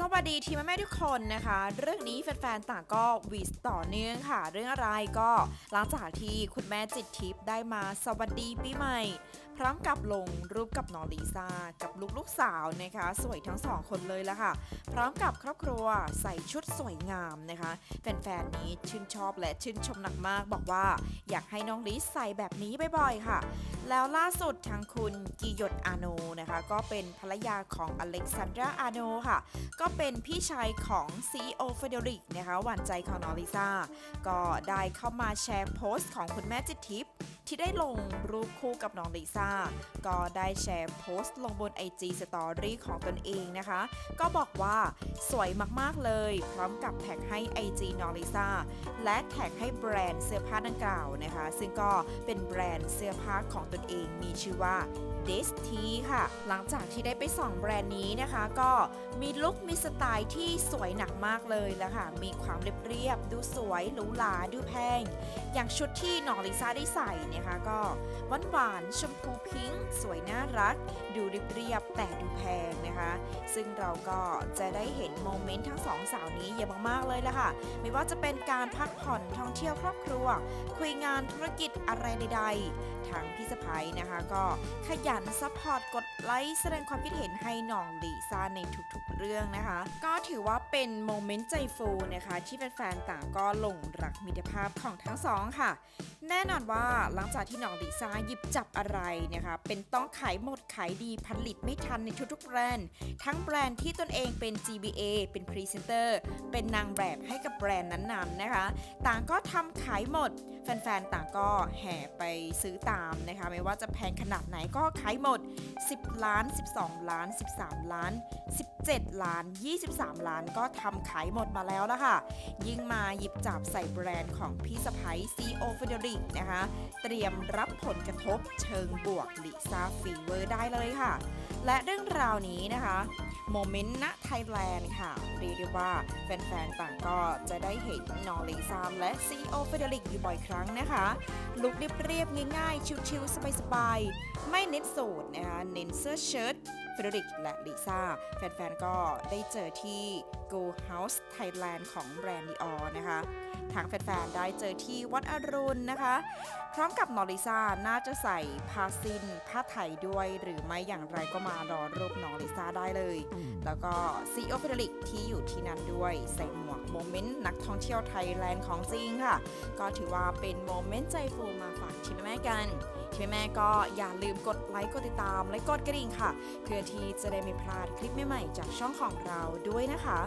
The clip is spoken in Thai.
สวัสดีทีมแม่ทุกคนนะคะ เรื่องนี้แฟนๆต่างก็วีสต่อเนื่องค่ะ เรื่องอะไรก็หลังจากที่คุณแม่จิตทิพย์ได้มาสวัสดีปีใหม่ พร้อมกับลงรูปกับน้องลิซ่ากับลูกลูกสาวนะคะ สวยทั้งสองคนเลยละค่ะ พร้อมกับครอบครัวใส่ชุดสวยงามนะคะแฟนๆนี้ชื่นชอบและชื่นชมหนักมากบอกว่า อยากให้น้องลิซใส่แบบนี้บ่อยๆค่ะ แล้วล่าสุดทางคุณกิยดอาโนนะคะ ก็เป็นภรรยาของอเล็กซานดราอาโนค่ะ ก็เป็นพี่ชายของ CEO เฟเดริกนะคะหวานใจของน้องลิซ่าก็ได้เข้ามาแชร์โพสต์ของคุณแม่จิตทิพย์ ที่ได้ลงรูปคู่กับน้องลิซ่า ก็ได้แชร์โพสต์ลงบน IG Story ของตนเองนะคะ ก็บอกว่าสวยมากๆเลย พร้อมกับแท็กให้ IG น้องลิซ่า และแท็กให้แบรนด์เสื้อผ้าดังกล่าวนะคะ ซึ่งก็เป็นแบรนด์เสื้อผ้าของตนเองมีชื่อว่า This t ค่ะ หลังจากที่ได้ไปส่องแบรนด์นี้นะคะ ก็มีลุคมีสไตล์ที่สวยหนักมากเลยแล้วค่ะ มีความเรียบเรียบๆดูสวยหรูหราดูแพง อย่างชุดที่น้องลิซ่าได้ใส่นะคะ ก็หวานหวานๆชมพูพิงค์สวยน่ารัก ดูเรียบเรียบๆแต่ดูแพง ซึ่งเราก็จะได้เห็นโมเมนต์ทั้งสองสาวนี้เยอะมากๆเลยละค่ะ ไม่ว่าจะเป็นการพักผ่อนท่องเที่ยวครอบครัว คุยงานธุรกิจอะไรใด ๆ ทางพี่สะพ้ยนะคะก็ขยันซัพพอร์ตกดไลค์แสดงความคิดเห็นให้น้องลิซ่าในทุกๆเรื่องนะคะ ก็ถือว่าเป็นโมเมนต์ใจฟูนะคะ ที่แฟนๆต่างก็หลงรักมิตรภาพของทั้งสองค่ะ แน่นอนว่าหลังจากที่น้องลิซ่าหยิบจับอะไรนะคะ เป็นต้องขายหมดขายดีผลิตไม่ทันในทุกๆแบรนด์ ทั้งแบรนด์ที่ตนเองเป็น GBA เป็นพรีเซนเตอร์ เป็นนางแบบให้กับแบรนด์นั้นๆนะคะ ต่างก็ทำขายหมดแฟนๆ ต่างก็แห่ไปซื้อตามนะคะ ไม่ว่าจะแพงขนาดไหนก็ขายหมด 10 ล้าน 12 ล้าน 13 ล้าน17 ล้าน 23 ล้านก็ทำขายหมดมาแล้วละค่ะยิ่งมาหยิบจับใส่แบรนด์ของพี่สะพ้ยซีโอเฟเดริกนะคะ เตรียมรับผลกระทบเชิงบวกลิซ่าฟีเวอร์ได้เลยค่ะ และเรื่องราวนี้นะคะโมเมนต์ณไทยแลนด์ค่ะเรียกได้ว่าแฟนๆ ต่างก็จะได้เห็นนองลิซ่าและซีโอเฟเดริกอยู่บ่อยครั้งนะคะ ลุคเรียบๆ ง่ายๆ ชิลๆสบายๆ ไม่เน้นสูทนะคะ เน้นเสื้อเชิ้ต เฟเดริกและลิซ่า แฟนๆ ก็ได้เจอที่ Go House Thailand ของแบรนด์ Dior นะคะทางแฟนๆ ได้เจอที่วัดอรุณนะคะ พร้อมกับนอริซ่าน่าจะใส่ผ้าสิ้นผ้าไทยด้วย หรือไม่อย่างไรก็มารอรูปนองลิซ่าได้เลย แล้วก็ซีโอเฟเดริกที่อยู่ที่นั่นด้วย ใส่หมวกโมเมนต์นักท่องเที่ยวไทยแลนด์ของจริงค่ะ ก็ถือว่าเป็นโมเมนต์ใจฟูมาฝากทีมแม่กัน ทีมแม่ก็อย่าลืมกดไลค์กดติดตามและกดกระดิ่งค่ะ เพื่อที่จะได้ไม่พลาดคลิปใหม่ๆจากช่องของเราด้วยนะคะ